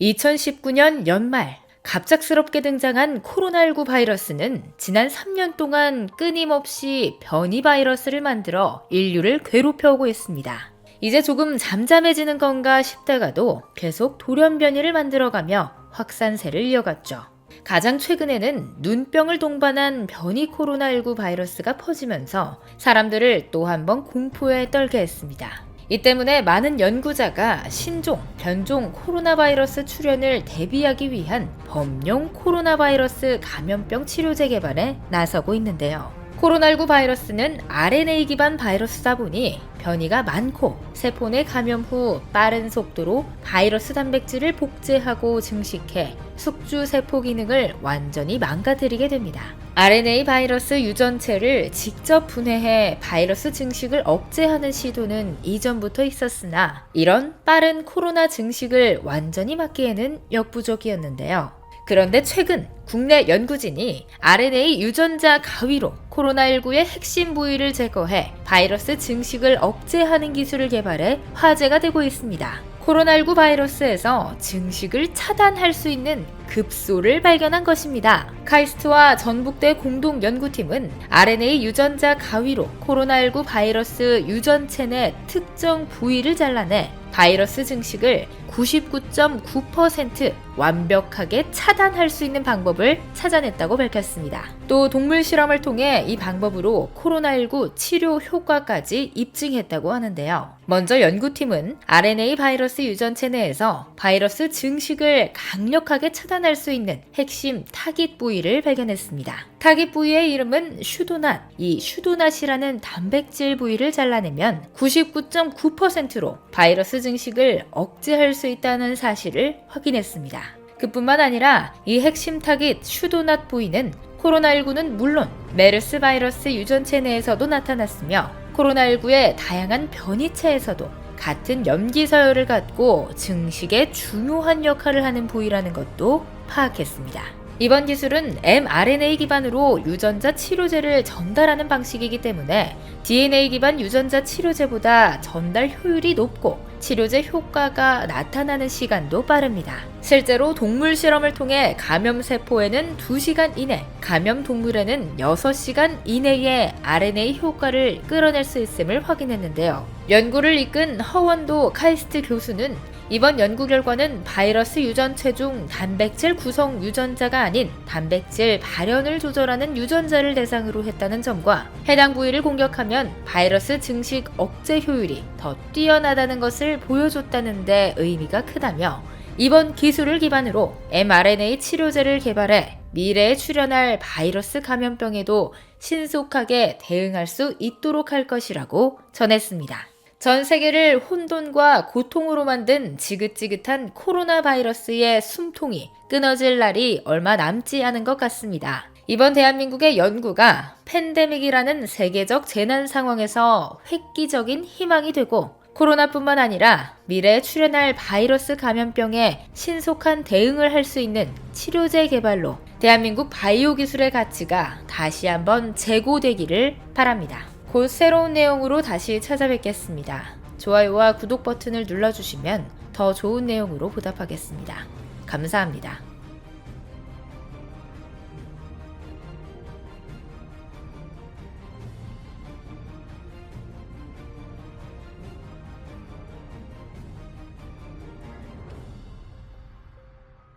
2019년 연말 갑작스럽게 등장한 코로나19 바이러스는 지난 3년 동안 끊임없이 변이 바이러스를 만들어 인류를 괴롭혀 오고 있습니다. 이제 조금 잠잠해지는 건가 싶다가도 계속 돌연변이를 만들어가며 확산세를 이어갔죠. 가장 최근에는 눈병을 동반한 변이 코로나19 바이러스가 퍼지면서 사람들을 또 한 번 공포에 떨게 했습니다. 이 때문에 많은 연구자가 신종, 변종 코로나 바이러스 출현을 대비하기 위한 범용 코로나 바이러스 감염병 치료제 개발에 나서고 있는데요. 코로나19 바이러스는 RNA 기반 바이러스다 보니 변이가 많고 세포 내 감염 후 빠른 속도로 바이러스 단백질을 복제하고 증식해 숙주 세포 기능을 완전히 망가뜨리게 됩니다. RNA 바이러스 유전체를 직접 분해해 바이러스 증식을 억제하는 시도는 이전부터 있었으나 이런 빠른 코로나 증식을 완전히 막기에는 역부족이었는데요. 그런데 최근 국내 연구진이 RNA 유전자 가위로 코로나19의 핵심 부위를 제거해 바이러스 증식을 억제하는 기술을 개발해 화제가 되고 있습니다. 코로나19 바이러스에서 증식을 차단할 수 있는 급소를 발견한 것입니다. 카이스트와 전북대 공동 연구팀은 RNA 유전자 가위로 코로나19 바이러스 유전체 내 특정 부위를 잘라내 바이러스 증식을 99.9% 완벽하게 차단할 수 있는 방법을 찾아냈다고 밝혔습니다. 또 동물 실험을 통해 이 방법으로 코로나19 치료 효과까지 입증했다고 하는데요. 먼저 연구팀은 RNA 바이러스 유전체 내에서 바이러스 증식을 강력하게 차단할 수 있는 핵심 타깃 부위를 발견했습니다. 타깃 부위의 이름은 슈도낫. 이 슈도낫이라는 단백질 부위를 잘라내면 99.9%로 바이러스 증식을 억제할 수 있다는 사실을 확인했습니다. 그뿐만 아니라 이 핵심 타깃 슈도낫 부위는 코로나19는 물론 메르스 바이러스 유전체 내에서도 나타났으며 코로나19의 다양한 변이체에서도 같은 염기 서열을 갖고 증식에 중요한 역할을 하는 부위라는 것도 파악했습니다. 이번 기술은 mRNA 기반으로 유전자 치료제를 전달하는 방식이기 때문에 DNA 기반 유전자 치료제보다 전달 효율이 높고 치료제 효과가 나타나는 시간도 빠릅니다. 실제로 동물 실험을 통해 감염 세포에는 2시간 이내, 감염 동물에는 6시간 이내에 RNA 효과를 끌어낼 수 있음을 확인했는데요. 연구를 이끈 허원도 카이스트 교수는 이번 연구 결과는 바이러스 유전체 중 단백질 구성 유전자가 아닌 단백질 발현을 조절하는 유전자를 대상으로 했다는 점과 해당 부위를 공격하면 바이러스 증식 억제 효율이 더 뛰어나다는 것을 보여줬다는 데 의미가 크다며 이번 기술을 기반으로 mRNA 치료제를 개발해 미래에 출현할 바이러스 감염병에도 신속하게 대응할 수 있도록 할 것이라고 전했습니다. 전 세계를 혼돈과 고통으로 만든 지긋지긋한 코로나 바이러스의 숨통이 끊어질 날이 얼마 남지 않은 것 같습니다. 이번 대한민국의 연구가 팬데믹이라는 세계적 재난 상황에서 획기적인 희망이 되고 코로나뿐만 아니라 미래에 출현할 바이러스 감염병에 신속한 대응을 할 수 있는 치료제 개발로 대한민국 바이오 기술의 가치가 다시 한번 재고되기를 바랍니다. 곧 새로운 내용으로 다시 찾아뵙겠습니다. 좋아요와 구독 버튼을 눌러주시면 더 좋은 내용으로 보답하겠습니다. 감사합니다.